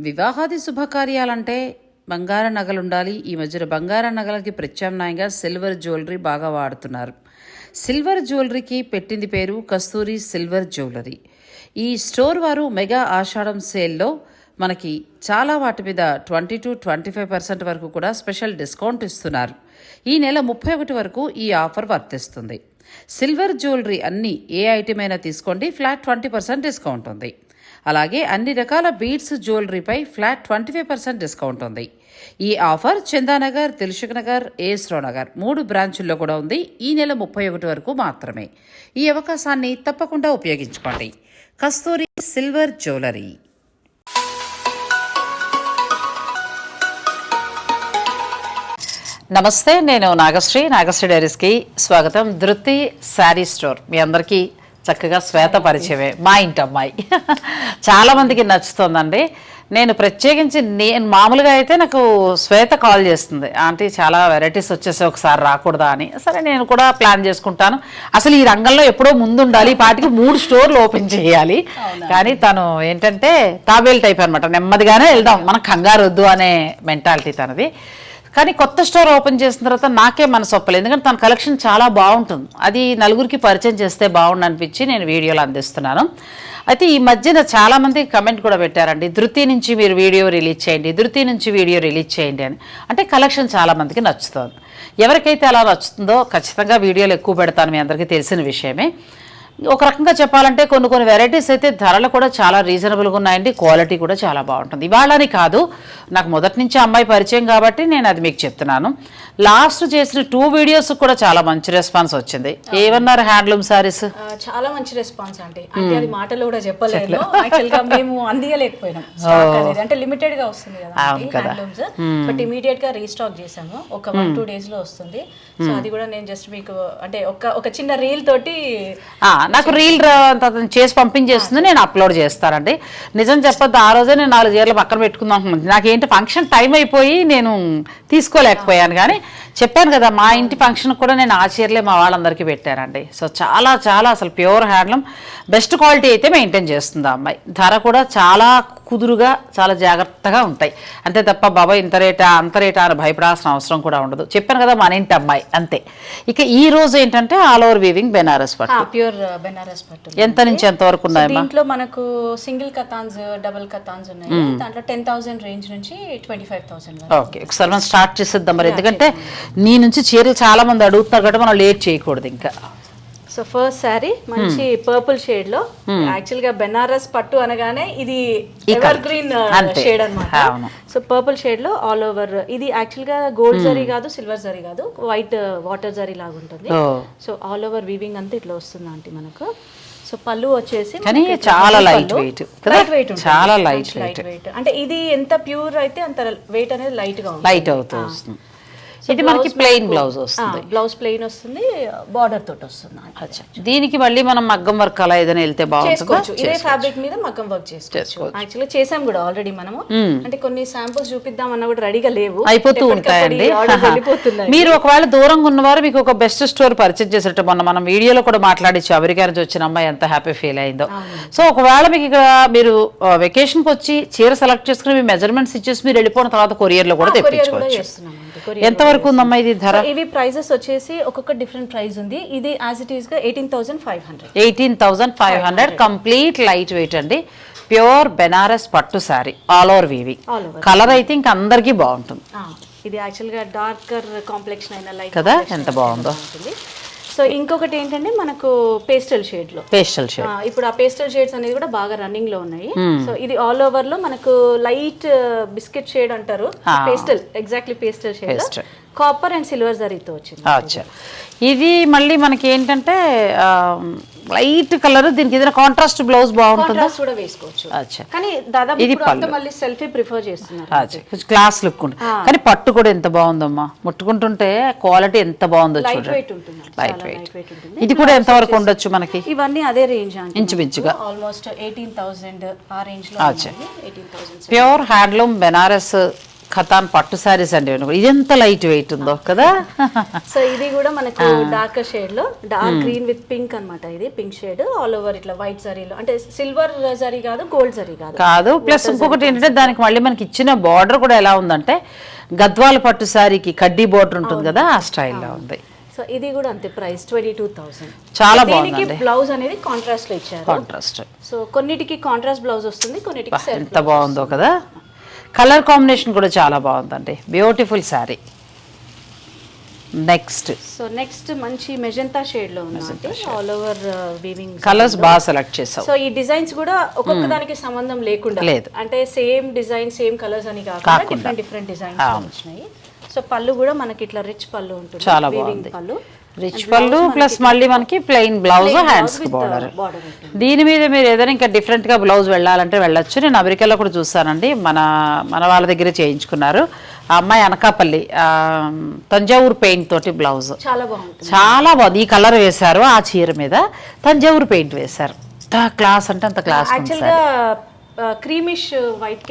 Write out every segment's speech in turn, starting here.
వివాహాది శుభకార్యాలంటే బంగార నగలు ఉండాలి ఈ మధ్యన బంగార నగలకి ప్రత్యామ్నాయంగా సిల్వర్ జ్యువెలరీ బాగా వాడుతున్నారు. సిల్వర్ జ్యువెలరీకి పెట్టింది పేరు కస్తూరి సిల్వర్ జ్యువెలరీ. ఈ స్టోర్ వారు మెగా ఆషాఢం సేల్లో మనకి చాలా వాటి మీద twenty to twenty five percent వరకు కూడా స్పెషల్ డిస్కౌంట్ ఇస్తున్నారు. ఈ నెల ముప్పై ఒకటి వరకు ఈ ఆఫర్ వర్తిస్తుంది. సిల్వర్ జ్యువెలరీ అన్ని ఏ ఐటమ్ అయినా తీసుకోండి. ఫ్లాట్ ట్వంటీ పర్సెంట్ డిస్కౌంట్ ఉంది. అలాగే అన్ని రకాల beads జ్యువెలరీపై flat twenty five percent discount ఉంది. ఈ offer Chandanagar Dilsukh Nagar S R Nagar మూడు బ్రాంచుల్లో కూడా ఉంది. ఈ నెల ముప్పై ఒకటి వరకు మాత్రమే. ఈ అవకాశాన్ని తప్పకుండా ఉపయోగించుకోండి. Kasturi silver jewellery. నమస్తే నేను నాగశ్రీ. నాగశ్రీ డైరీస్కి స్వాగతం. ధృతి శారీ స్టోర్. మీ అందరికీ చక్కగా శ్వేత పరిచయమే. మా ఇంటి అమ్మాయి. చాలా మందికి నచ్చుతుందండి. నేను ప్రత్యేకించి నేను మామూలుగా అయితే నాకు శ్వేత కాల్ చేస్తుంది. ఆంటీ చాలా వెరైటీస్ వచ్చేసి ఒకసారి రాకూడదా అని. సరే నేను కూడా ప్లాన్ చేసుకుంటాను. అసలు ఈ రంగంలో ఎప్పుడో ముందుండాలి. ఈ పాటికి మూడు స్టోర్లు ఓపెన్ చేయాలి. కానీ తను ఏంటంటే తాబేల్ టైప్ అనమాట నెమ్మదిగానే వెళ్దాం. మనం కంగారు వద్దు అనే మెంటాలిటీ తనది. కానీ కొత్త స్టోర్ ఓపెన్ చేసిన తర్వాత నాకే మనసు ఒప్పలేదు. ఎందుకంటే తన కలెక్షన్ చాలా బాగుంటుంది. అది నలుగురికి పరిచయం చేస్తే బాగుండు అనిపించి నేను వీడియోలు అందిస్తున్నాను. అయితే ఈ మధ్యన చాలామంది కమెంట్ కూడా పెట్టారండి ధృతి నుంచి మీరు వీడియో రిలీజ్ చేయండి ధృతి నుంచి వీడియో రిలీజ్ చేయండి అని. అంటే కలెక్షన్ చాలా మందికి నచ్చుతుంది. ఎవరికైతే అలా నచ్చుతుందో ఖచ్చితంగా వీడియోలు ఎక్కువ పెడతాను మీ అందరికీ తెలిసిన విషయమే. ఒక రకంగా చెప్పాలంటే కొన్ని కొన్ని వెరైటీస్ అయితే ధరలు కూడా చాలా రీజనబుల్గా ఉన్నాయండి. క్వాలిటీ కూడా చాలా బాగుంటుంది. ఇవాళని కాదు నాకు మొదటి నుంచి అమ్మాయి పరిచయం కాబట్టి నేను అది మీకు చెప్తున్నాను. లాస్ట్ చేసిన టూ వీడియోస్ కూడా చాలా మంచి రెస్పాన్స్ వచ్చింది. ఏమన్నారు హ్యాండ్లూమ్ సారీస్ చాలా మంచి రెస్పాన్స్ అంటే అంటే అది మాటలు కూడా చెప్పలేదు మేము అందియలేకపోయినాం. అంటే లిమిటెడ్గా వస్తుంది కదా బట్ ఇమీడియట్గా రీస్టాక్ చేసాము ఒక వన్ టూ డేస్లో వస్తుంది. సో అది కూడా నేను జస్ట్ మీకు అంటే ఒక ఒక చిన్న రీల్ తోటి నాకు రీల్ అతను చేసి పంపించేస్తుంది నేను అప్లోడ్ చేస్తానండి. నిజం చెప్పొద్దు ఆ రోజే నేను నాలుగు చీరలు పక్కన పెట్టుకుందాం నాకు నాకేంటి ఫంక్షన్ టైం అయిపోయి నేను తీసుకోలేకపోయాను కానీ చెప్పాను కదా మా ఇంటి ఫంక్షన్ కూడా నేను ఆ చీరలే మా వాళ్ళందరికీ పెట్టానండి. సో చాలా చాలా అసలు ప్యూర్ హ్యాండ్లూమ్. బెస్ట్ క్వాలిటీ అయితే మెయింటైన్ చేస్తుంది ఆ అమ్మాయి. ధర కూడా చాలా కుదురుగా చాలా జాగ్రత్తగా ఉంటాయి. అంతే తప్ప బాబా ఇంత రేటా అంత రేటా అని భయపడాల్సిన అవసరం కూడా ఉండదు. చెప్పాను కదా మన ఇంటి అమ్మాయి అంతే. ఇక ఈ రోజు ఏంటంటే ఆల్ ఓవర్ వీవింగ్ బెనారస్ పట్టు. ప్యూర్ బెనారస్ పట్టు ఎంత నుంచి ఎంత వరకు ఉన్నాయమ్మా? దీంట్లో మనకు సింగిల్ కథాన్స్ డబుల్ కథాన్స్ ఉన్నాయి. దాంట్లో టెన్ థౌసండ్ రేంజ్ నుంచి ట్వంటీ ఫైవ్ థౌసండ్ ఓకే ఒకసారి మనం స్టార్ట్ చేసేద్దాం మరి. ఎందుకంటే నీ నుంచి చీరలు చాలా మంది అడుగుతున్నారు కాబట్టి మనం లేట్ చేయకూడదు ఇంకా. సో ఫస్ట్ శారీ మంచి పర్పుల్ షేడ్లో. యాక్చువల్గా బెనారస్ పట్టు అనగానే ఇది ఎవర్ గ్రీన్. షేడ్ అన్నమాట. అవును. సో పర్పుల్ షేడ్లో ఆల్ ఓవర్ ఇది యాక్చువల్గా గోల్డ్ జరీ కాదు సిల్వర్ జరీ కాదు వైట్ వాటర్ జరీ లాగా ఉంటుంది. సో ఆల్ ఓవర్ వీవింగ్ అంతా ఇట్లా వస్తుంది ఆంటీ మనకు. సో పళ్ళు వచ్చేసి కానీ చాలా లైట్ వెయిట్ లైట్ వెయిట్ చాలా లైట్ లైట్ వెయిట్ అంటే ఇది ఎంత ప్యూర్ అయితే అంత వెయిట్ అనేది లైట్గా ఉంటుంది. లైట్ అవుతూ వస్తుంది. ఇది మనకి ప్లెయిన్ బ్లౌజ్ వస్తుంది. బ్లౌజ్ ప్లెయిన్ వస్తుంది బార్డర్ తోటి వస్తుంది దీనికి మళ్ళీ మనం మగ్గం వర్క్ అలా ఏదైనా వెళ్తే బాగుంటుందా? ఇదే ఫ్యాబ్రిక్ మీద మగ్గం వర్క్ చేసుకోవచ్చు. యాక్చువల్లీ చేసాం కూడా ఆల్రెడీ మనము. అంటే కొన్ని శాంపుల్స్ చూపిద్దామన్నా కూడా రెడీగా లేవు. అయిపోతూ ఉంటాయండి. మీరు ఒకవేళ దూరంగా ఉన్నవారు మీకు ఒక బెస్ట్ స్టోర్ పర్చేజ్ చేసేటట్టు మొన్న మనం వీడియోలో కూడా మాట్లాడించు. అమెరికా నుంచి వచ్చిన అమ్మాయి ఎంత హ్యాపీ ఫీల్ అయిందో. సో ఒకవేళ మీకు ఇక్కడ మీరు వెకేషన్కి వచ్చి చీర సెలెక్ట్ చేసుకుని మీ మెజర్మెంట్స్ ఇచ్చేసి మీరు వెళ్ళిపోయిన తర్వాత కొరియర్లో కూడా కొరియర్ కూడా తెప్పించుకోవచ్చు. చేస్తున్నాం అండి కొరియర్ ఎంత వరకు ఉందమ్మా ఇది ధర? ఇవి ప్రైజెస్ వచ్చేసి ఒక్కొక్క డిఫరెంట్ ప్రైస్ ఉంది. ఇది యాజ్ ఇట్ ఈస్గా eighteen thousand five hundred eighteen thousand five hundred complete light weight అండి. ప్యూర్ బెనారస్ పట్టు శారీ ఆల్ ఓవర్ వీవి. కలర్ అయితే ఇంక అందరికీ బాగుంటుంది. ఇది యాక్చువల్గా డార్కర్ కాంప్లెక్షన్ అయిన లైట్ కదా? ఎంత బాగుందో. సో ఇంకొకటి ఏంటంటే మనకు పేస్టల్ షేడ్లో పేస్టల్ షేడ్. ఇప్పుడు ఆ పేస్టల్ షేడ్స్ అనేది కూడా బాగా రన్నింగ్లో ఉన్నాయి సో ఇది ఆల్ ఓవర్లో మనకు లైట్ బిస్కెట్ షేడ్ అంటారు. Pastel exactly pastel shade. Copper and silver జరీతో వచ్చింది. అచ్చా. ఇది మళ్ళీ మనకి ఏంటంటే లైట్ కలర్ దీనికి ఏదైనా కాంట్రాస్ట్ బ్లౌజ్ బాగుంటుందా? కాంట్రాస్ట్ కూడా వేసుకోవచ్చు. అచ్చా. కానీ దాదాపు ఇది మళ్ళీ సెల్ఫీ ప్రిఫర్ చేస్తున్నారు. క్లాస్ లుక్ ఉంటుంది. కానీ పట్టు కూడా ఎంత బాగుందమ్మా. ముట్టుకుంటుంటే క్వాలిటీ ఎంత బాగుందో లైట్ చూడండి. వెయిట్ ఉంటుంది లైట్ వెయిట్ ఇది కూడా ఎంత వరకు ఉండొచ్చు మనకి? ఇవన్నీ అదే రేంజ్ అంటే ఇంచుమించుగా. ఆల్మోస్ట్ ఎయిటీన్ థౌసండ్ ఆ రేంజ్లో ప్యూర్ హ్యాండ్లూమ్ బెనారస్ ఖతాన్ పట్టు శారీస్ అండి. ఇది ఎంత లైట్ వెయిట్ ఉందో కదా? సో ఇది కూడా మనకు డార్క్ షేడ్లో డార్క్ గ్రీన్ విత్ పింక్ అన్నమాట ఇది పింక్ షేడ్ ఆల్ ఓవర్ ఇట్లా వైట్ జరీలో అంటే సిల్వర్ జరీ కాదు గోల్డ్ జరీ కాదు. కాదు. ప్లస్ ఇంకొకటి ఏంటంటే దానికి మళ్ళీ మనకి ఇచ్చిన బార్డర్ కూడా ఎలా ఉందంటే గద్వాల పట్టు శారీకి కడ్డీ బార్డర్ ఉంటుంది కదా ఆ స్టైల్లో ఉంది. సో ఇది కూడా అంతే ప్రైస్ ట్వంటీ టూ థౌసండ్ చాలా దీనికి బాగుందండి. బ్లౌజ్ అనేది కాంట్రాస్ట్లో ఇచ్చారు. కాంట్రాస్ట్ సో కొన్నిటికి కాంట్రాస్ట్ బ్లౌజ్ వస్తుంది కొన్నిటికి ఎంత బాగుందో కదా? కలర్ కాంబినేషన్ కూడా చాలా బాగుందండి. Beautiful sari next so next మంచి మెజంతా షేడ్లో ఉందండి. ఆల్ ఓవర్ వీవింగ్ కలర్స్ బాగా సెలెక్ట్ చేసావు. సో ఈ డిజైన్స్ కూడా ఒక్కొక్క దానికి సంబంధం లేకుండా లేదు. అంటే సేమ్ డిజైన్ సేమ్ కలర్స్ అని కాకుండా డిఫరెంట్ డిఫరెంట్ డిజైన్స్ వచ్చినాయి. సో పళ్ళు కూడా మనకి ఇట్లా రిచ్ పళ్ళు ఉంటుంది. చాలా బాగుంది. పళ్ళు. రిచ్ పళ్ళు ప్లస్ మళ్ళీ మనకి ప్లెయిన్ బ్లౌజ్ హ్యాండ్స్ బార్డర్ దీని మీద మీరు ఏదైనా ఇంకా డిఫరెంట్గా బ్లౌజ్ వెళ్ళాలంటే వెళ్ళొచ్చు. నేను అమెరికాలో కూడా చూసానండి మన మన వాళ్ళ దగ్గర చేయించుకున్నారు. ఆ అమ్మాయి అనకాపల్లి ఆ, తంజావూరు పెయింట్ తోటి బ్లౌజ్ చాలా బాగుంది. ఈ కలర్ వేశారు ఆ చీర మీద. తంజావూరు పెయింట్ వేశారు. క్లాస్ అంటే అంత క్లాస్గా క్రీమిష్ వైట్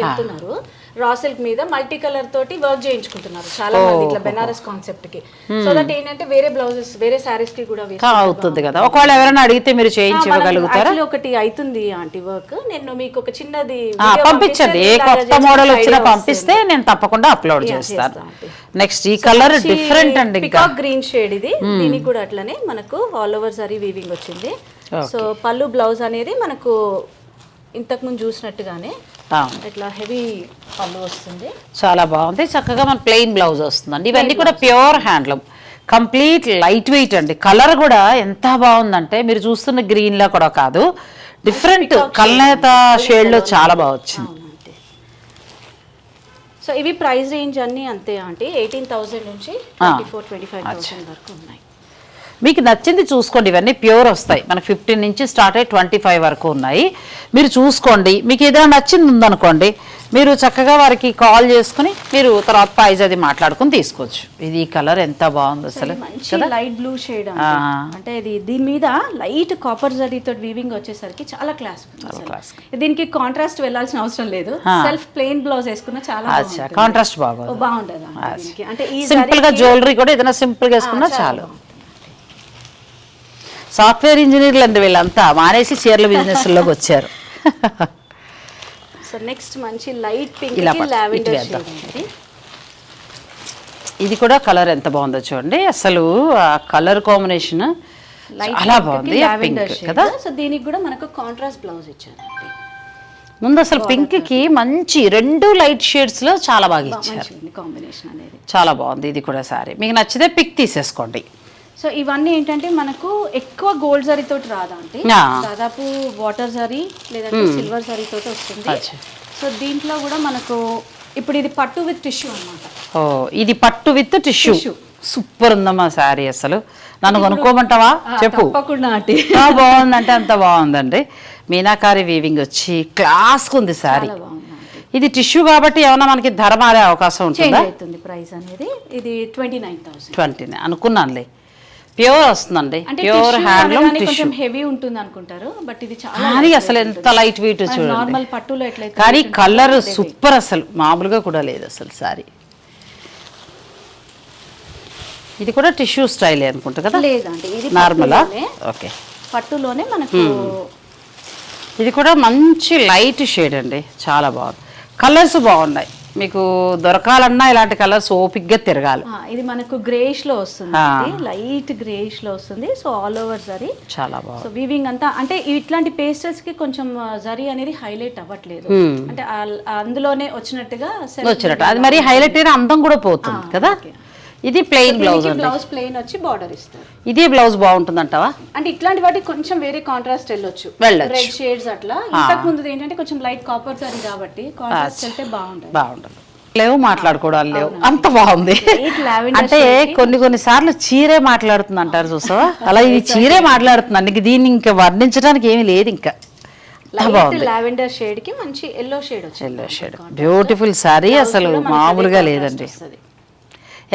రా సిల్క్ మీద మల్టీ కలర్ తోటి వర్క్ చేయించుకుంటున్నారు. చాలా మంది ఇట్లా బెనారస్ కాన్సెప్ట్కి. సో దట్ ఏంటంటే వేరే బ్లౌజెస్ వేరే సారీస్కి కూడా అవుతుంది కదా. ఒకవేళ ఎవరైనా అడిగితే మీరు చేయించి ఇవ్వగలుగుతారా యాక్చువల్లీ ఒకటి అవుతుంది ఆంటీ వర్క్ నేను మీకు ఒక చిన్నది పంపించండి. ఏ కొత్త మోడల్ వచ్చినా పంపిస్తే నేను తప్పకుండా అప్లోడ్ చేస్తాను. చేస్తా, నెక్స్ట్ ఈ కలర్ డిఫరెంట్ అండి ఇంకా. పికాక్ గ్రీన్ షేడ్ ఇది. దీనికి కూడా అట్లనే మనకు ఆల్ ఓవర్ జరీ వీవింగ్ వచ్చింది. సో పళ్ళు బ్లౌజ్ అనేది మనకు ఇంతకు ముందు చూసినట్టుగానే ఇట్లా హెవీ పళ్ళు వస్తుంది. చాలా బాగుంది. చక్కగా మన ప్లెయిన్ బ్లౌజ్ వస్తుందండి. ఇవన్నీ కూడా pure handloom. Complete light weight అండి. కలర్ కూడా ఎంత బాగుందంటే మీరు చూస్తున్న గ్రీన్ లా కూడా కాదు. డిఫరెంట్ కల్నేత షేడ్లో చాలా బాగా వచ్చింది. సో ఇవి ప్రైస్ రేంజ్ అన్ని అంతే ఆంటీ. ఎయిటీన్ థౌసండ్ నుంచి twenty four twenty five thousand వరకు ఉన్నాయి. మీకు నచ్చింది చూసుకోండి ఇవన్నీ ప్యూర్ వస్తాయి. మనకి ఫిఫ్టీన్ నుంచి స్టార్ట్ అయ్యి ట్వంటీ ఫైవ్ వరకు ఉన్నాయి. మీరు చూసుకోండి. మీకు ఏదైనా నచ్చింది ఉందనుకోండి మీరు చక్కగా వారికి కాల్ చేసుకుని మీరు తర్వాత ప్రైజ్ అది మాట్లాడుకుని తీసుకోవచ్చు. ఇది ఈ కలర్ ఎంత బాగుంది అసలు మంచి లైట్ బ్లూ షేడ్ అంటే ఇది దీని మీద లైట్ కాపర్ జరీతో వీవింగ్ వచ్చేసరికి చాలా క్లాస్ class. దీనికి కాంట్రాస్ట్ వెళ్ళాల్సిన అవసరం లేదు. సెల్ఫ్ ప్లెయిన్ బ్లౌజ్ వేసుకున్న చాలా. కాంట్రాస్ట్ బాగుంది. బాగుంటుంది. అంటే ఈ సింపుల్గా జ్యువెలరీ కూడా ఏదైనా సింపుల్గా వేసుకున్నా చాలు. సాఫ్ట్వేర్ ఇంజనీర్లు అండి వీళ్ళంతా. మానేసి చీరల బిజినెస్లోకి వచ్చారు. సో నెక్స్ట్ మంచి లైట్ పింక్ ఇలా లావెండర్ ఇది కూడా కలర్ ఎంత బాగుందో చూడండి. అసలు ఆ కలర్ కాంబినేషన్ చాలా బాగుంది. పింక్ కదా? సో దీనికి కూడా మనకు కాంట్రాస్ట్ బ్లౌజ్ ఇచ్చారండి. ముందు అసలు పింక్కి మంచి రెండు లైట్ షేడ్స్లో చాలా బాగా ఇచ్చారు. కాంబినేషన్ అనేది. చాలా బాగుంది. ఇది కూడా సారీ. మీకు నచ్చితే పిక్ తీసేసుకోండి. సో ఇవన్నీ ఏంటంటే మనకు ఎక్కువ గోల్డ్ జరీ తోటి రాదా అంటే. దాదాపు వాటర్ జరీ లేదంటే సిల్వర్ జరీ తోటి వస్తుంది. సో దీంట్లో కూడా మనకు ఇప్పుడు ఇది పట్టు విత్ టిష్యూ అన్నమాట. ఓ ఇది పట్టు విత్ టిష్యూ. సూపర్ ఉందమ్మా సారీ అసలు. నన్ను కొనుక్కోమంటావా? చెప్పు. తప్పకుండా బాగుందంటే అంత బాగుందండి. మీనాకారి వీవింగ్ వచ్చి క్లాస్ ఉంది ఆంటీ ఇది టిష్యూ కాబట్టి ఏమన్నా మనకి ధర మారే అవకాశం ఉంటుందా? ప్రైస్ అనేది. ఇది ట్వంటీ నైన్ థౌసండ్ ట్వంటీ అనుకున్నానులే. ప్యూర్ వస్తుందండి. ప్యూర్ హ్యాండ్లూమ్ టిష్యూ కొంచెం హెవీ ఉంటుంది అనుకుంటారు బట్ ఇది చాలా కానీ అసలు ఎంత లైట్ వెయిట్ చూడండి. నార్మల్ పట్టులో ఎట్లయితే కానీ కలర్ సూపర్ అసలు. మామూలుగా కూడా లేదు అసలు సారీ. ఇది కూడా టిష్యూ స్టైలే అనుకుంటా కదా? లేదండి ఇది నార్మలా ఓకే పట్టులోనే మనకు ఇది కూడా మంచి లైట్ షేడ్ అండి. చాలా బాగుంది. కలర్స్ బాగున్నాయి. మీకు దొరకాలన్నా ఇలాంటి కలర్స్ ఓపిక్గా తిరగాలి. ఇది మనకు గ్రేష్లో వస్తుంది. లైట్ గ్రేష్లో వస్తుంది. సో ఆల్ ఓవర్ జరీ చాలా బాగుంది. సో వీవింగ్ అంతా అంటే ఇట్లాంటి పేస్టల్స్కి కొంచెం జరీ అనేది హైలైట్ అవ్వట్లేదు. అంటే ఆ- అందులోనే వచ్చినట్టుగా వచ్చినట్టు. అది మరి హైలైట్ అయిన అందం కూడా పోతుంది కదా? ఇది ప్లెయిన్ బ్లౌజ్ బ్లౌజ్ ప్లెయిన్ వచ్చి బార్డర్ ఇస్తారు. ఇదే బ్లౌజ్ బాగుంటుందంటావా? అంటే ఇట్లాంటి వాటికి కొంచెం వేరే కాంట్రాస్ట్ వెళ్ళొచ్చు. రెడ్ షేడ్స్ అట్లా. ఇంతకు ముందు ఏంటంటే కొంచెం లైట్ కాపర్ జరీ కాబట్టి కాంట్రాస్ట్ వెళ్తే బాగుంటుంది. బాగుంటుంది. లేవు మాట్లాడుకోవడాలు లేవు. అంత బాగుంది. అంటే కొన్ని కొన్ని సార్లు చీరే మాట్లాడుతుంది అంటారు చూసావా? అలా ఇది చీరే మాట్లాడుతుంది ఇంక దీన్ని ఇంకా వర్ణించడానికి ఏమీ లేదు ఇంకా. లావెండర్ షేడ్కి మంచి yellow shade yellow shade beautiful sari అసలు మామూలుగా లేదండి.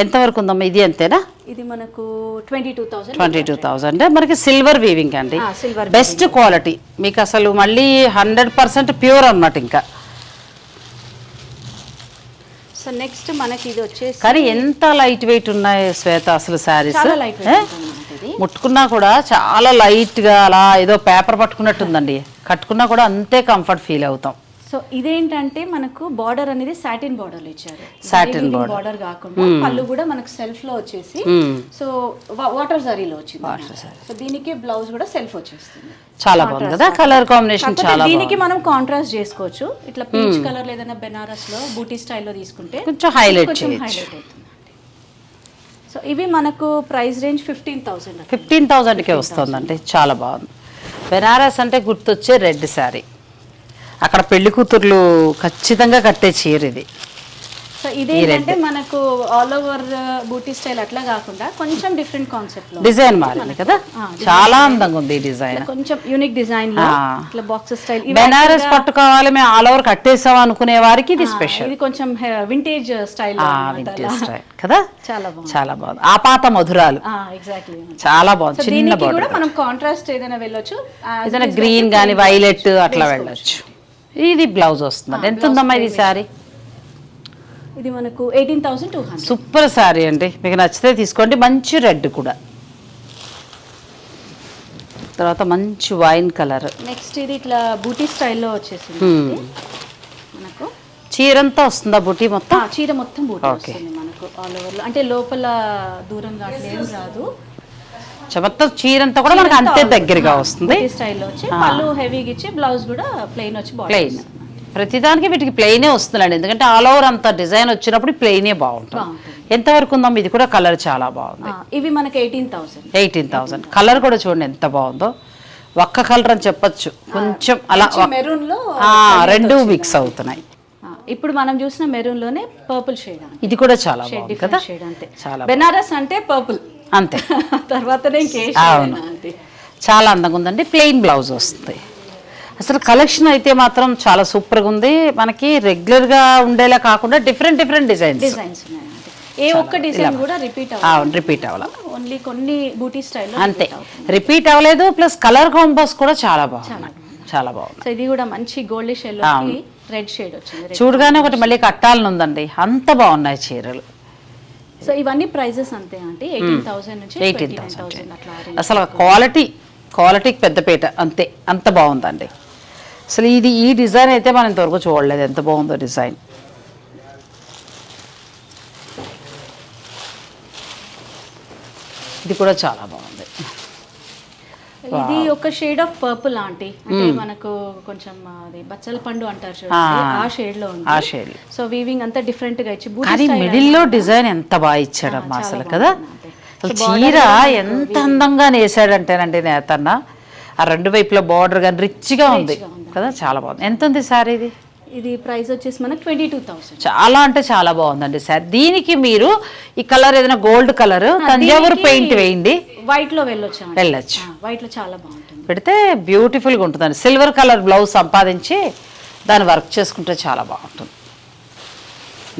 ఎంతవరకు ఉందమ్మా? ఇది అంతేనా ఇది మనకు twenty two thousand. Twenty two thousand మనకి సిల్వర్ వీవింగ్ అండి. silver బెస్ట్ క్వాలిటీ మీకు అసలు మళ్ళీ హండ్రెడ్ పర్సెంట్ ప్యూర్ అన్నమాట ఇంకా. సో నెక్స్ట్ మనకి ఇది వచ్చేసి కానీ ఎంత లైట్ వెయిట్ ఉన్నాయి శ్వేత అసలు శారీస్? ముట్టుకున్నా కూడా చాలా లైట్గా అలా ఏదో పేపర్ పట్టుకున్నట్టుందండి. కట్టుకున్నా కూడా అంతే కంఫర్ట్ ఫీల్ అవుతాం. సో ఇదేంటంటే మనకు బార్డర్ అనేది సాటిన్ బార్డర్ ఇచ్చారు. Border. బార్డర్ కాకుండా పళ్ళు కూడా మనకు సెల్ఫ్లో వచ్చేసి సో వాటర్ జరీలో వచ్చింది సో దీనికి బ్లౌజ్ కూడా సెల్ఫ్ వచ్చేస్తుంది. చాలా బాగుంది కదా. కలర్ కాంబినేషన్ చాలా దీనికి మనం కాంట్రాస్ట్ చేసుకోవచ్చు. ఇట్లా పీచ్ కలర్ ఏదైనా బెనారస్లో బూటీ స్టైల్లో తీసుకుంటే కొంచెం హైలైట్ చేయొచ్చు. సో ఇవి మనకు price range fifteen thousand fifteen థౌజండ్కే వస్తుందండి. చాలా బాగుంది. బెనారస్ అంటే గుర్తొచ్చే రెడ్ శారీ అక్కడ పెళ్ళి కూతుర్లు ఖచ్చితంగా కట్టే చీర ఇది. సో ఇదేంటంటే మనకు ఆల్ ఓవర్ బూటీ స్టైల్ అట్లా కాకుండా కొంచెం డిఫరెంట్ కాన్సెప్ట్లో. డిజైన్ మారింది కదా? చాలా అందంగా ఉంది ఈ డిజైన్. కొంచెం యూనిక్ డిజైన్ ఆ. ఇట్లా బాక్సెస్ స్టైల్ బెనారస్ పట్టు కావాలి మేము ఆల్ ఓవర్ కట్టేసాం అనుకునే వారికి ఇది స్పెషల్ ఇది కొంచెం వింటేజ్ స్టైల్ వింటేజ్ స్టైల్ కదా? చాలా బాగుంది. చాలా బాగుంది. ఆపాత మధురాలు. ఎగ్జాక్ట్లీ చాలా బాగుంది. చిన్న కూడా మనం కాంట్రాస్ట్ ఏదైనా వెళ్ళొచ్చు. ఏదైనా గ్రీన్ కానీ వైలెట్ అట్లా వెళ్ళొచ్చు. ఇది బ్లౌజ్ వస్తుంది. ఎంత ఉందమ్మా ఇది శారీ? ఇది మనకు eighteen thousand two hundred. Super sari అండి. మీకు నచ్చితే తీసుకోండి. మంచి రెడ్ కూడా. తర్వాత మంచి వైన్ కలర్. నెక్స్ట్ ఇది ఇట్లా బూటీ స్టైల్లో వచ్చేసింది. మనకు చీరంతా వస్తుందా బుట్టి మొత్తం? చీర మొత్తం బూటీ. వస్తుంది మనకు ఆల్ ఓవర్లో అంటే లోపల ఏం రాదు. మొత్తం చీరంతా కూడా మనకు అంతే దగ్గరగా వస్తుంది. స్టైల్లో వచ్చి పళ్ళు హెవీగా ఇచ్చి బ్లౌజ్ కూడా ప్లెయిన్ వచ్చి ప్లెయిన్ ప్రతిదానికి వీటికి ప్లెయినే వస్తుందండి. ఎందుకంటే ఆల్ ఓవర్ అంత డిజైన్ వచ్చినప్పుడు ప్లెయినే బాగుంటుంది. ఎంతవరకు ఉందాం ఇది కూడా కలర్ చాలా బాగుంది. ఇవి మనకి eighteen thousand eighteen thousand colour కూడా చూడండి ఎంత బాగుందో. ఒక్క కలర్ అని చెప్పొచ్చు. కొంచెం అలా మెరూన్లో రెండు మిక్స్ అవుతున్నాయి. ఇప్పుడు మనం చూసిన మెరూన్లోనే పర్పుల్ షేడ్ ఇది కూడా చాలా బాగుంది కదా. డిఫరెంట్ షేడ్ అంతే. చాలా బెనారస్ అంటే పర్పుల్ అంతే. తర్వాతనే ఇంకే అవును. చాలా అందంగా ఉందండి. ప్లెయిన్ బ్లౌజ్ వస్తుంది. అసలు కలెక్షన్ అయితే మాత్రం చాలా సూపర్గా ఉంది. మనకి రెగ్యులర్గా ఉండేలా కాకుండా డిఫరెంట్ డిఫరెంట్ డిజైన్స్. డిజైన్స్ ఏ ఒక్క డిజైన్ కూడా రిపీట్ అవును రిపీట్ అవ్వాల. ఓన్లీ కొన్ని బూటీ స్టైల్ అంతే. రిపీట్ అవ్వలేదు ప్లస్ కలర్ కాంబోస్ కూడా చాలా బాగున్నాయి. చాలా బాగుంది సో ఇది కూడా మంచి గోల్డ్ షేడ్ రెడ్ షేడ్ వచ్చింది. చూడగానే ఒకటి మళ్ళీ కట్టాలని ఉందండి. అంత బాగున్నాయి చీరలు. సో ఇవన్నీ ప్రైజెస్ అంతే అంటే ఎయిటీన్ థౌసండ్ నుంచి ఎయిటీన్ థౌసండ్. అసలు క్వాలిటీ క్వాలిటీకి పెద్దపీట అంతే. అంత బాగుందండి. అసలు ఇది ఈ డిజైన్ అయితే మనం ఇంతవరకు చూడలేదు. ఎంత బాగుందో డిజైన్ ఇది కూడా చాలా బాగుంది. ఇది ఒక షేడ్ ఆఫ్ పర్పుల్ ఆంటీ అంటే మనకు కొంచెం అది బచ్చల పండు అంటారు చూడండి ఆ. షేడ్లో ఉంది. ఆ షేడ్ సో వీవింగ్ అంతా డిఫరెంట్గా ఇచ్చి బూటీ కానీ మిడిల్లో డిజైన్ ఎంత బాగా ఇచ్చాడమ్మా అసలు కదా? చీర ఎంత అందంగా నేసాడంటేనండి నేతన్న. ఆ రెండు వైపుల బార్డర్ కానీ రిచ్గా ఉంది. కదా? చాలా బాగుంది. ఎంత ఉంది సార్ ఇది? ఇది ప్రైస్ వచ్చేసి మనకు ట్వంటీ టూ థౌసండ్. చాలా అంటే చాలా బాగుందండి సార్. దీనికి మీరు ఈ కలర్ ఏదైనా గోల్డ్ కలర్ తంజావూరు పెయింట్ వేయండి. వైట్లో వెళ్ళొచ్చు. వెళ్ళొచ్చు వైట్లో చాలా బాగుంటుంది. పెడితే బ్యూటిఫుల్గా ఉంటుందండి. సిల్వర్ కలర్ బ్లౌజ్ సంపాదించి దాన్ని వర్క్ చేసుకుంటే చాలా బాగుంటుంది.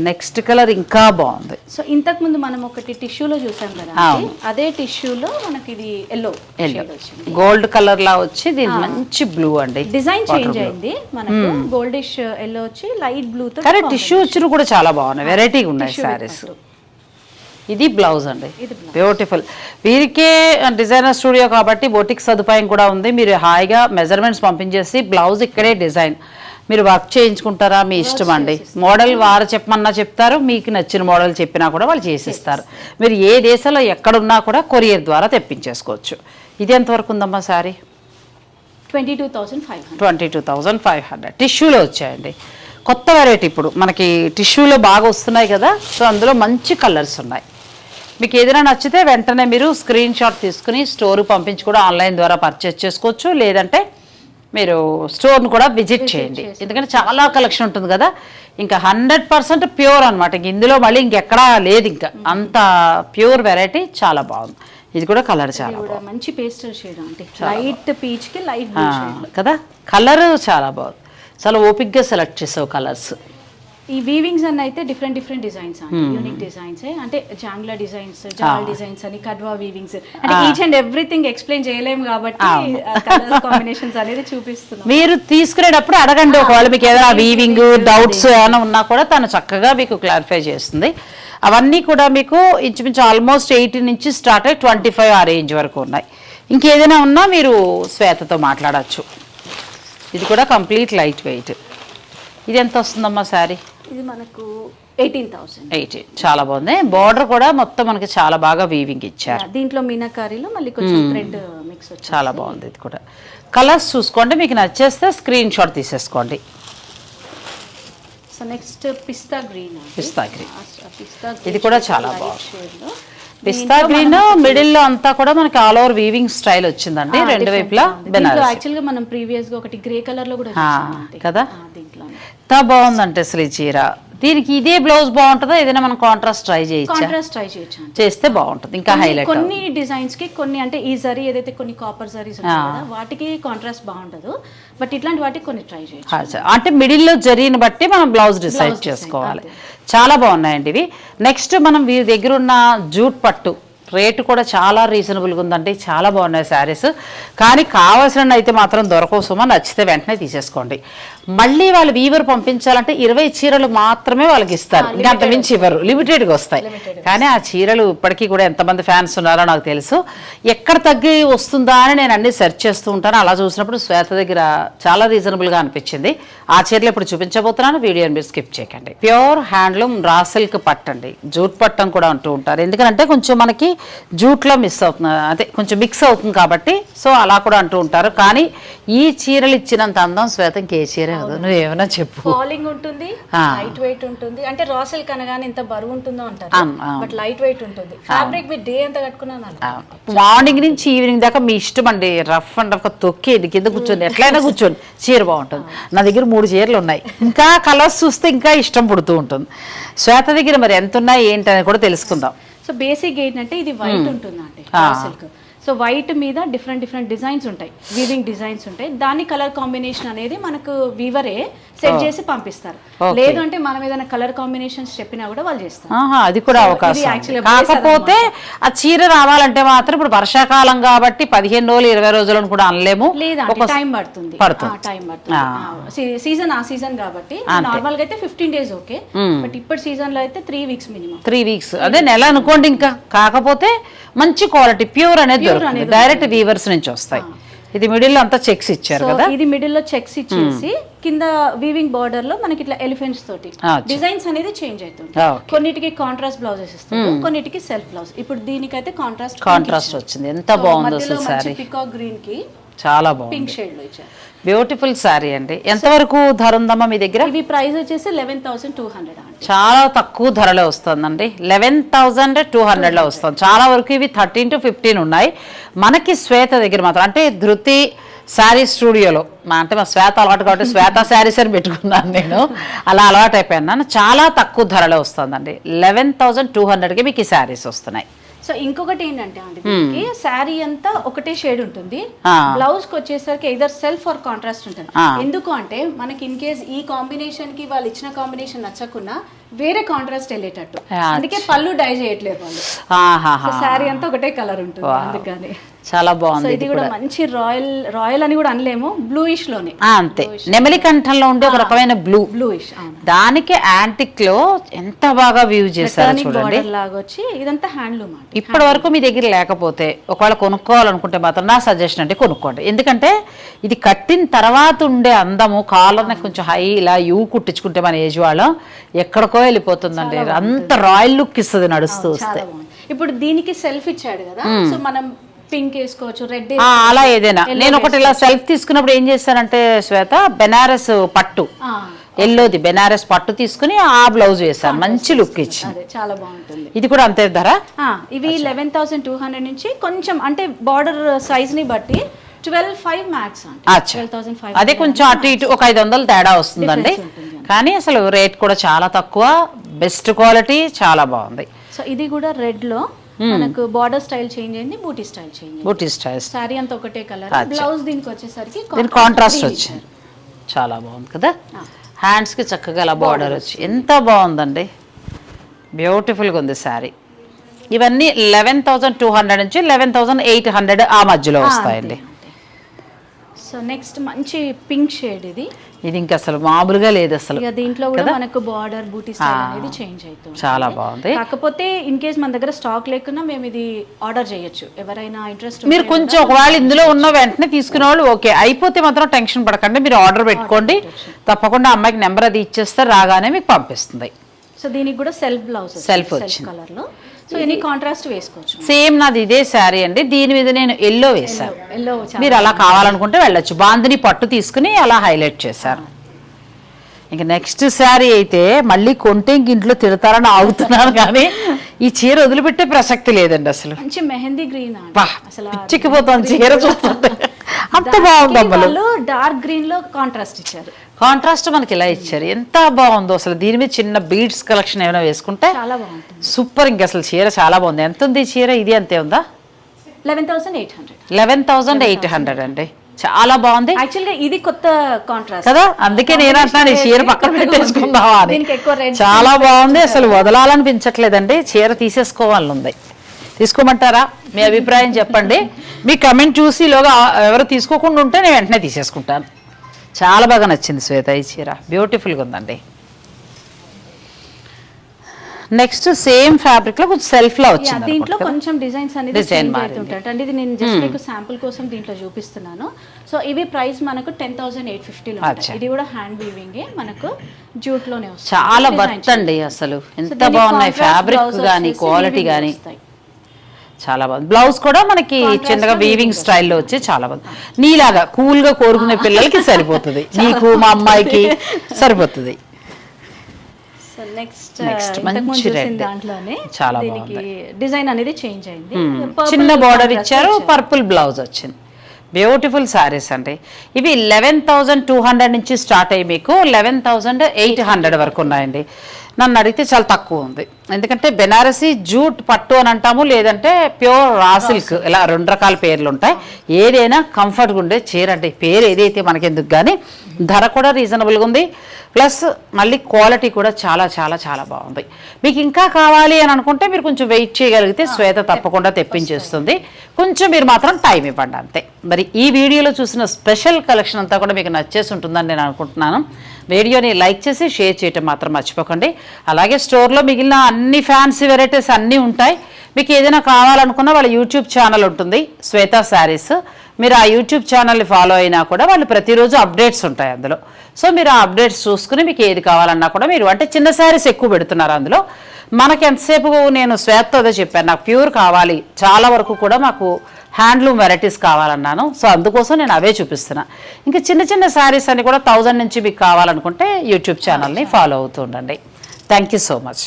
నెక్స్ట్ కలర్ ఇంకా బాగుంది. సో ఇంతకు ముందు మనం ఒకటి టిష్యూలో చూసాం కదా. అదే టిష్యూలో మనకి ఇది ఎల్లో ఎల్లో గోల్డ్ కలర్ లా వచ్చి దీని మంచి బ్లూ అండి. డిజైన్ చేంజ్ అయింది. మనకు గోల్డిష్ ఎల్లో వచ్చి లైట్ బ్లూ తో కానీ టిష్యూ వచ్చిన కూడా చాలా బాగున్నాయి. వెరైటీగా ఉన్నాయి శారీస్ ఇది బ్లౌజ్ అండి. బ్యూటిఫుల్ వీరికే డిజైనర్ స్టూడియో కాబట్టి బొటిక్ సదుపాయం కూడా ఉంది. మీరు హాయిగా మెజర్మెంట్స్ పంపించేసి బ్లౌజ్ ఇక్కడే డిజైన్ మీరు వర్క్ చేయించుకుంటారా? మీ ఇష్టం అండి. మోడల్ వారు చెప్పమన్నా చెప్తారు మీకు నచ్చిన మోడల్ చెప్పినా కూడా వాళ్ళు చేసిస్తారు. మీరు ఏ దేశంలో ఎక్కడున్నా కూడా కొరియర్ ద్వారా తెప్పించేసుకోవచ్చు. ఇది ఎంతవరకు ఉందమ్మా sari? Twenty two thousand five twenty two thousand five hundred. టిష్యూలో వచ్చాయండి. కొత్త వెరైటీ ఇప్పుడు. మనకి టిష్యూలో బాగా వస్తున్నాయి కదా సో అందులో మంచి కలర్స్ ఉన్నాయి. మీకు ఏదైనా నచ్చితే వెంటనే మీరు స్క్రీన్ షాట్ తీసుకుని స్టోర్ పంపించి కూడా ఆన్లైన్ ద్వారా పర్చేస్ చేసుకోవచ్చు. లేదంటే మీరు స్టోర్ను కూడా విజిట్ చేయండి. ఎందుకంటే చాలా కలెక్షన్ ఉంటుంది కదా. ఇంకా హండ్రెడ్ పర్సెంట్ ప్యూర్ అనమాట ఇంక ఇందులో మళ్ళీ ఇంకెక్కడా లేదు ఇంకా. అంత ప్యూర్ వెరైటీ చాలా బాగుంది. ఇది కూడా కలర్ చాలా మంచి పేస్టల్ షేడ్ అంటే లైట్ పీచ్కి లైట్ కదా? కలర్ చాలా బాగుంది. చాలా ఓపిక్గా సెలెక్ట్ చేసావు కలర్స్ ఈ వీవింగ్స్ అన్న అయితే different different designs unique designs అంటే జాంగ్లా డిజైన్స్ జాల్ డిజైన్స్ అని కడ్వా వీవింగ్స్ అంటే ఈచ్ అండ్ ఎవ్రీథింగ్ ఎక్స్ప్లెయిన్ చేయలేము కాబట్టి కాంబినేషన్స్ అనేది చూపిస్తున్నాం మీరు తీసుకునేటప్పుడు అడగండి ఒకవేళ మీకు ఏదైనా వీవింగ్ డౌట్స్ ఏమైనా ఉన్నా కూడా తను చక్కగా మీకు క్లారిఫై చేస్తుంది. అవన్నీ కూడా మీకు ఇంచుమించు ఆల్మోస్ట్ ఎయిటీ నుంచి స్టార్ట్ అయ్యి ట్వంటీ ఫైవ్ ఆ రేంజ్ వరకు ఉన్నాయి. ఇంకేదైనా ఉన్నా మీరు శ్వేతతో మాట్లాడచ్చు. ఇది కూడా కంప్లీట్ లైట్ వెయిట్ ఇది ఎంత వస్తుందమ్మా శారీ? ఇది మనకు ఎయిటీన్ థౌసండ్. ఎయిటీ. చాలా బాగుంది. బార్డర్ కూడా మొత్తం మనకి చాలా బాగా వీవింగ్ ఇచ్చారు. దీంట్లో మీనాకారీలో మళ్ళీ కొంచెం థ్రెడ్ మిక్స్ చాలా బాగుంది ఇది కూడా. కలర్స్ చూసుకోండి మీకు నచ్చేస్తే స్క్రీన్ షాట్ తీసేసుకోండి. సో నెక్స్ట్ పిస్తా గ్రీన్ పిస్తా గ్రీన్. ఇది కూడా చాలా బాగుంది. పిస్తా గ్రీన్ మిడిల్లో అంతా కూడా మనకి ఆల్ ఓవర్ వీవింగ్ స్టైల్ వచ్చిందండి. రెండు వైపులా బెనారస్ యాక్చువల్గా మనం ప్రీవియస్గా ఒకటి గ్రే కలర్లో కూడా. కదా? ఎంత బాగుందంటే అసలు ఈ చీర. దీనికి ఇదే బ్లౌజ్ బాగుంటుందా? ఏదైనా మనం కాంట్రాస్ట్ ట్రై చేయొచ్చా? కాంట్రాస్ట్ ట్రై చేయొచ్చు. చేస్తే బాగుంటుంది. ఇంకా హైలైట్ కొన్ని డిజైన్స్కి కొన్ని అంటే ఈ జరీ ఏదైతే కొన్ని కాపర్ జరీస్ ఉంటాయి కదా వాటికి కాంట్రాస్ట్ బాగుండదు. బట్ ఇట్లాంటి వాటికి కొన్ని ట్రై చేయొచ్చు. అంటే మిడిల్లో జరీని బట్టి మనం బ్లౌజ్ డిసైడ్ చేసుకోవాలి. చాలా బాగున్నాయండి ఇవి. నెక్స్ట్ మనం వీరి దగ్గర ఉన్న జూట్ పట్టు రేటు కూడా చాలా రీజనబుల్గా ఉందండి. చాలా బాగున్నాయి శారీస్. కానీ కావాల్సిన అయితే మాత్రం దొరకవు సుమా నచ్చితే వెంటనే తీసేసుకోండి. మళ్ళీ వాళ్ళు వీవర్ పంపించాలంటే ఇరవై చీరలు మాత్రమే వాళ్ళకి ఇస్తారు. అంత మించి ఇవ్వరు. లిమిటెడ్గా వస్తాయి. కానీ ఆ చీరలు ఇప్పటికీ కూడా ఎంతమంది ఫ్యాన్స్ ఉన్నారో నాకు తెలుసు. ఎక్కడ తగ్గి వస్తుందా అని నేను అన్ని సెర్చ్ చేస్తూ ఉంటాను. అలా చూసినప్పుడు శ్వేత దగ్గర చాలా రీజనబుల్గా అనిపించింది. ఆ చీరలు ఇప్పుడు చూపించబోతున్నాను. వీడియోని మీరు స్కిప్ చేయకండి. ప్యూర్ హ్యాండ్లూమ్ రా సిల్క్ పట్టండి. జూట్ పట్టం కూడా అంటూ ఉంటారు. ఎందుకంటే కొంచెం మనకి జూట్లో మిస్ అవుతుంది అదే కొంచెం మిక్స్ అవుతుంది కాబట్టి సో అలా కూడా అంటూ ఉంటారు. కానీ ఈ చీరలు ఇచ్చినంత అందం శ్వేత ఇంకే చీర కాదు. నువ్వు ఏమైనా చెప్పు. ఫాలింగ్ ఉంటుంది. లైట్ వెయిట్ ఉంటుంది. అంటే రాసెల్ కనగానే ఎంత బరువు ఉంటుందో అంటారు. బట్ లైట్ వెయిట్ ఉంటుంది. ఫ్యాబ్రిక్ మీరు డే అంతా కట్టుకున్నాను మార్నింగ్ నుంచి ఈవినింగ్ దాకా మీ ఇష్టం అండి. రఫ్ అండ్ రఫ్ తొక్కేది కింద కూర్చొని ఎట్లయినా కూర్చొని చీర బాగుంటుంది. నా దగ్గర మూడు చీరలు ఉన్నాయి. ఇంకా కలర్స్ చూస్తే ఇంకా ఇష్టం పుడుతూ ఉంటుంది. శ్వేత దగ్గర మరి ఎంత ఉన్నాయి ఏంటి అని కూడా తెలుసుకుందాం. సో బేసిక్ ఏంటంటే ఇది వైట్ ఉంటుందండి సిల్క్ సో వైట్ మీద డిఫరెంట్ డిఫరెంట్ డిజైన్స్ ఉంటాయి వీవింగ్ డిజైన్స్ ఉంటాయి. దాని కలర్ కాంబినేషన్ అనేది మనకు వీవరే సెట్ చేసి పంపిస్తారు. లేదు అంటే మనం ఏదైనా కలర్ కాంబినేషన్స్ చెప్పినా కూడా వాళ్ళు చేస్తారు. అది కూడా అవకాశం. కాకపోతే ఆ చీర రావాలంటే మాత్రం ఇప్పుడు వర్షాకాలం కాబట్టి పదిహేను రోజులు ఇరవై రోజులు కూడా అనలేము. టైం పడుతుంది. టైం పడుతుంది. సీజన్ ఆ సీజన్ కాబట్టి నార్మల్గా అయితే ఫిఫ్టీన్ డేస్ ఓకే బట్ ఇప్పటి సీజన్లో అయితే three weeks minimum three weeks అదే నెల అనుకోండి ఇంకా. కాకపోతే మంచి క్వాలిటీ ప్యూర్ అనేది దొరుకుతుంది. డైరెక్ట్ వీవర్స్ నుంచి వస్తాయి. ఇది మిడిల్ అంతా చెక్స్ ఇచ్చారు కదా? ఇది మిడిల్లో చెక్స్ ఇచ్చేసి కింద వీవింగ్ బార్డర్లో మనకి ఇట్లా ఎలిఫెంట్స్ తోటి డిజైన్స్ అనేది చేంజ్ అవుతుంది. కొన్నిటికి కాంట్రాస్ట్ బ్లౌజెస్ ఇస్తారు కొన్నిటికి సెల్ఫ్ బ్లౌజ్ ఇప్పుడు దీనికైతే కాంట్రాస్ట్ కాంట్రాస్ట్ వచ్చింది. ఎంత బాగుందో అసలు శారీ పికాక్ గ్రీన్కి చాలా బాగుంది. పింక్ షేడ్లో ఇచ్చారు. బ్యూటిఫుల్ శారీ అండి. ఎంతవరకు ధర ఉందమ్మా మీ దగ్గర? ఇవి ప్రైస్ వచ్చేసి లెవెన్ థౌసండ్ టూ హండ్రెడ్ అండి. చాలా తక్కువ ధరలో వస్తుందండి. లెవెన్ థౌజండ్ టూ హండ్రెడ్లో వస్తుంది. చాలా వరకు ఇవి థర్టీన్ టు ఫిఫ్టీన్ ఉన్నాయి. మనకి శ్వేత దగ్గర మాత్రం అంటే ధృతి శారీ స్టూడియోలో మా అంటే మా శ్వేత అలవాటు కాబట్టి శ్వేత శారీస్ అని పెట్టుకున్నాను నేను. అలా అలవాటు అయిపోయాను చాలా తక్కువ ధరలో వస్తుందండి. లెవెన్ థౌజండ్ టూ హండ్రెడ్కి మీకు ఈ శారీస్ వస్తున్నాయి. సో ఇంకొకటి ఏంటంటే అండి దీనికి శారీ అంతా ఒకటే షేడ్ ఉంటుంది. బ్లౌజ్కి వచ్చేసరికి ఇదర్ సెల్ఫ్ ఆర్ కాంట్రాస్ట్ ఉంటుంది. ఎందుకు అంటే మనకి ఇన్ కేస్ ఈ కాంబినేషన్కి వాళ్ళు ఇచ్చిన కాంబినేషన్ నచ్చకున్నా వేరే కాంట్రాస్ట్ వెళ్ళేటట్టు. అందుకే పళ్ళు డై చేయట్లేదు వాళ్ళు. శారీ అంతా ఒకటే కలర్ ఉంటుంది అందుకని. చాలా బాగుంది ఇది కూడా మంచి రాయల్ రాయల్ అని కూడా అనలేము బ్లూయిష్లోనే. అంతే. నెమలి కంఠంలో ఉండే ఒక రకమైన బ్లూ బ్లూయిష్ దానికి యాంటిక్లో ఎంత బాగా వ్యూ చేశారో టర్నింగ్ చూడండి. లాగా వచ్చి ఇదంతా హ్యాండ్లూమ్ ఇప్పటి వరకు మీ దగ్గర లేకపోతే ఒకవేళ కొనుక్కోవాలనుకుంటే మాత్రం నా సజెషన్ అంటే కొనుక్కోండి. ఎందుకంటే ఇది కట్టిన తర్వాత ఉండే అందము కాలర్ని కొంచెం హై ఇలా యూ కుట్టించుకుంటే మన ఏజ్ వాళ్ళం ఎక్కడికో వెళ్ళిపోతుందండి. అంత రాయల్ లుక్ ఇస్తుంది నడుస్తూ వస్తే. ఇప్పుడు దీనికి సెల్ఫ్ ఇచ్చాడు కదా సో మనం పింక్ వేసుకోవచ్చు రెడ్ అలా ఏదైనా. నేను ఒకటి ఇలా సెల్ఫ్ తీసుకున్నప్పుడు ఏం చేశానంటే శ్వేత బెనారస్ పట్టు. ఎల్లోది బెనారస్ పట్టు తీసుకుని ఆ బ్లౌజ్ వేశాను మంచి లుక్ ఇచ్చింది. చాలా బాగుంటుంది. ఇది కూడా అంతే ధర? ఇవి లెవెన్ థౌసండ్ టూ హండ్రెడ్ నుంచి కొంచెం అంటే బార్డర్ సైజ్ని బట్టి ట్వెల్వ్ ఫైవ్ మ్యాక్స్ అదే కొంచెం అటు ఇటు ఒక ఐదు వందలు తేడా వస్తుందండి. కానీ అసలు రేట్ కూడా చాలా తక్కువ బెస్ట్ క్వాలిటీ చాలా బాగుంది. సో ఇది కూడా రెడ్లో మనకు బార్డర్ స్టైల్ చేంజ్ అయింది బూటీ స్టైల్ చేంజ్ బూటీ స్టైల్స్ సారీ అంతా ఒకటే కలర్. బ్లౌజ్ దీనికి వచ్చేసరికి దీని కాంట్రాస్ట్ వచ్చింది. చాలా బాగుంది కదా? హ్యాండ్స్కి చక్కగా అలా బార్డర్ వచ్చి. ఎంత బాగుందండి. బ్యూటిఫుల్గా ఉంది శారీ ఇవన్నీ లెవెన్ థౌజండ్ టూ హండ్రెడ్ నుంచి లెవెన్ థౌజండ్ ఎయిట్ హండ్రెడ్ ఆ మధ్యలో వస్తాయండి. సో నెక్స్ట్ మంచి పింక్ షేడ్ ఇది. ఇది ఇంకా అసలు మామూలుగా లేదు అసలు. ఇక దీంట్లో కూడా మనకు బార్డర్ బూటీ స్టైల్ అనేది చేంజ్ అవుతుంది. చాలా బాగుంది. కాకపోతే ఇన్ కేస్ మన దగ్గర స్టాక్ లేకున్నా మేము ఇది ఆర్డర్ చేయొచ్చు. ఎవరైనా ఇంట్రెస్ట్ మీరు కొంచెం ఒకవేళ ఇందులో ఉన్న వెంటనే తీసుకునే వాళ్ళు ఓకే అయిపోతే మాత్రం టెన్షన్ పడకండి. మీరు ఆర్డర్ పెట్టుకోండి. తప్పకుండా అమ్మాయికి నెంబర్ అది ఇచ్చేస్తే రాగానే మీకు పంపిస్తుంది. సో దీనికి కూడా సెల్ఫ్ బ్లౌజ్ సెల్ఫ్. కలర్లో. సో ఎనీ కాంట్రాస్ట్ వేసుకోవచ్చు. సేమ్ నాది ఇదే శారీ అండి. దీని మీద నేను ఎల్లో వేశాను. ఎల్లో మీరు అలా కావాలనుకుంటే వెళ్ళొచ్చు. బాందిని పట్టు తీసుకుని అలా హైలైట్ చేశారు ఇంక నెక్స్ట్ శారీ అయితే మళ్ళీ కొంటే ఇంక ఇంట్లో తిడతారని ఆగుతున్నాను కానీ ఈ చీర వదిలిపెట్టే ప్రసక్తి లేదండి అసలు. మంచి మెహందీ గ్రీన్ చీర చూస్తుంటే. అంత బాగుంది డార్క్ గ్రీన్లో కాంట్రాస్ట్ ఇచ్చారు. కాంట్రాస్ట్ మనకి ఇలా ఇచ్చారు. ఎంత బాగుందో అసలు దీని మీద చిన్న బీడ్స్ కలెక్షన్ ఏమైనా వేసుకుంటే చాలా బాగుంటుంది. సూపర్ ఇంక అసలు చీర చాలా బాగుంది. ఎంత ఉంది చీర? ఇది అంతే ఉందా? Eleven thousand eight hundred. Eleven eight hundred అండి. చాలా బాగుంది. ఇది కొత్త కాంట్రాస్ట్. కదా? అందుకే నేను అంటున్నాను ఈ చీర పక్కన పెట్టేసుకుందామా అని. red చాలా బాగుంది. అసలు వదలాలనిపించట్లేదండి. చీర తీసేసుకోవాలని ఉంది తీసుకోమంటారా? మీ అభిప్రాయం చెప్పండి. మీ కమెంట్ చూసి ఈలోగా ఎవరు తీసుకోకుండా ఉంటే నేను వెంటనే తీసేసుకుంటాను. చాలా బాగా నచ్చింది శ్వేత ఈ చీర. బ్యూటిఫుల్గా ఉందండి. నెక్స్ట్ సేమ్ ఫ్యాబ్రిక్లో కొంచెం సెల్ఫ్ లా వచ్చింది దీంట్లో? కొంచెం డిజైన్స్ అనేది మారింది. అవుతుంటాయి అంటే ఇది నేను జస్ట్ మీకు శాంపుల్ కోసం దీంట్లో చూపిస్తున్నాను. సో ఇవి ప్రైస్ మనకు టెన్ థౌసండ్ ఎయిట్ ఫిఫ్టీలో. ఇది కూడా హ్యాండ్ వీవింగ్ మనకు జూట్లోనే వస్తుంది. చాలా వర్త్ అండి అసలు. ఎంత బాగున్నాయి ఫ్యాబ్రిక్ కానీ క్వాలిటీ కానీ. చాలా బాగుంది. బ్లౌజ్ కూడా మనకి చిన్నగా వీవింగ్ స్టైల్లో వచ్చి చాలా బాగుంది. నీలాగా కూల్గా కోరుకునే పిల్లలకి సరిపోతుంది. నీకు మా అమ్మాయికి సరిపోతుంది. నెక్స్ట్ మంచి. దాంట్లోనే చాలా దీనికి డిజైన్ అనేది చేంజ్ అయింది. చిన్న బార్డర్ ఇచ్చారు పర్పుల్ బ్లౌజ్ వచ్చింది. బ్యూటిఫుల్ శారీస్ అండి. ఇవి లెవెన్ థౌజండ్ టూ హండ్రెడ్ నుంచి స్టార్ట్ అయ్యి మీకు లెవెన్ థౌజండ్ ఎయిట్ హండ్రెడ్ వరకు ఉన్నాయండి. నన్ను అడిగితే చాలా తక్కువ ఉంది. ఎందుకంటే బెనారసీ జూట్ పట్టు అని అంటాము లేదంటే ప్యూర్ రా సిల్క్. ఇలా రెండు రకాల పేర్లు ఉంటాయి. ఏదైనా కంఫర్ట్గా ఉండే చీర అంటే పేరు ఏదైతే మనకెందుకు కానీ ధర కూడా రీజనబుల్గా ఉంది. ప్లస్ మళ్ళీ క్వాలిటీ కూడా చాలా చాలా చాలా బాగుంది. మీకు ఇంకా కావాలి అని అనుకుంటే మీరు కొంచెం వెయిట్ చేయగలిగితే శ్వేత తప్పకుండా తెప్పించేస్తుంది. కొంచెం మీరు మాత్రం టైం ఇవ్వండి అంతే. మరి ఈ వీడియోలో చూసిన స్పెషల్ కలెక్షన్ అంతా కూడా మీకు నచ్చేసి ఉంటుందని నేను అనుకుంటున్నాను. వీడియోని లైక్ చేసి షేర్ చేయటం మాత్రం మర్చిపోకండి. అలాగే స్టోర్లో మిగిలిన అన్ని ఫ్యాన్సీ వెరైటీస్ అన్నీ ఉంటాయి. మీకు ఏదైనా కావాలనుకున్నా వాళ్ళ యూట్యూబ్ ఛానల్ ఉంటుంది శ్వేత శారీస్. మీరు ఆ యూట్యూబ్ ఛానల్ని ఫాలో అయినా కూడా వాళ్ళు ప్రతిరోజు అప్డేట్స్ ఉంటాయి అందులో. సో మీరు ఆ అప్డేట్స్ చూసుకుని మీకు ఏది కావాలన్నా కూడా మీరు అంటే చిన్న శారీస్ ఎక్కువ పెడుతున్నారు అందులో. మనకి ఎంతసేపు నేను శ్వేతతో అదే చెప్పాను నాకు ప్యూర్ కావాలి. చాలా వరకు కూడా మాకు హ్యాండ్లూమ్ వెరైటీస్ కావాలన్నాను. సో అందుకోసం నేను అవే చూపిస్తున్నా. ఇంకా చిన్న చిన్న శారీస్ అని కూడా థౌజండ్ నుంచి మీకు కావాలనుకుంటే యూట్యూబ్ ఛానల్ని ఫాలో అవుతూ ఉండండి. Thank you so much